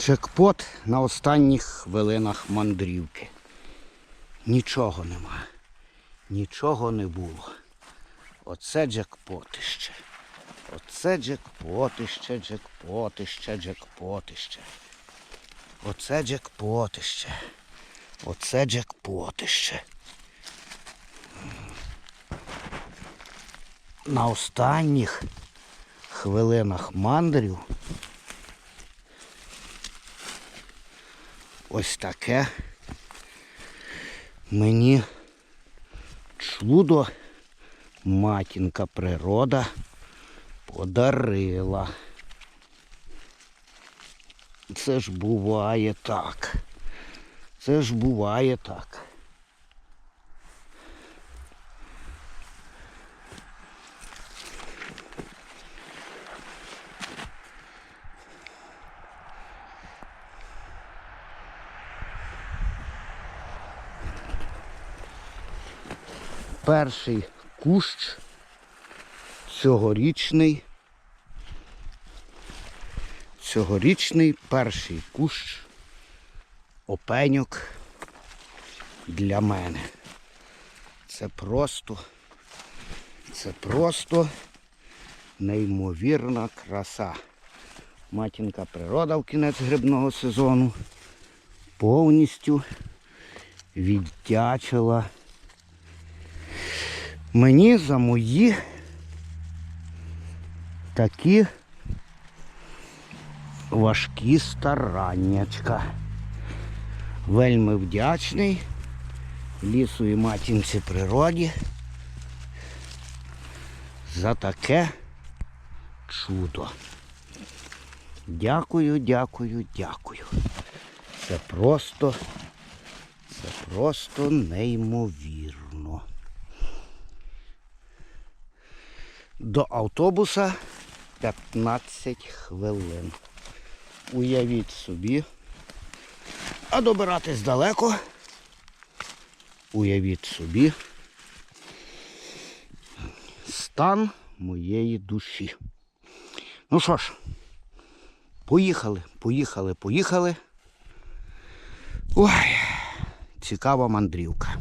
Чекпот на останніх хвилинах мандрівки. Нічого нема. Нічого не було. Оце джекпотище. Оце джекпотище, джекпотище, джекпотище. Оце джекпотище. Оце джекпотище. На останніх хвилинах мандрів ось таке мені чудо матінка природа подарила. Це ж буває так. Це ж буває так. Перший кущ цьогорічний. Цьогорічний перший кущ опеньок для мене. Це просто, це просто неймовірна краса. Матінка природа в кінець грибного сезону повністю віддячила мені за мої такі важкі стараннячка. Вельми вдячний лісу і матінці природі за таке чудо. Дякую, дякую, дякую. Це просто, це просто неймовірно. До автобуса 15 хвилин. Уявіть собі. А добиратись далеко. Уявіть собі. Стан моєї душі. Ну що ж, поїхали, поїхали, поїхали. Ой, цікава мандрівка.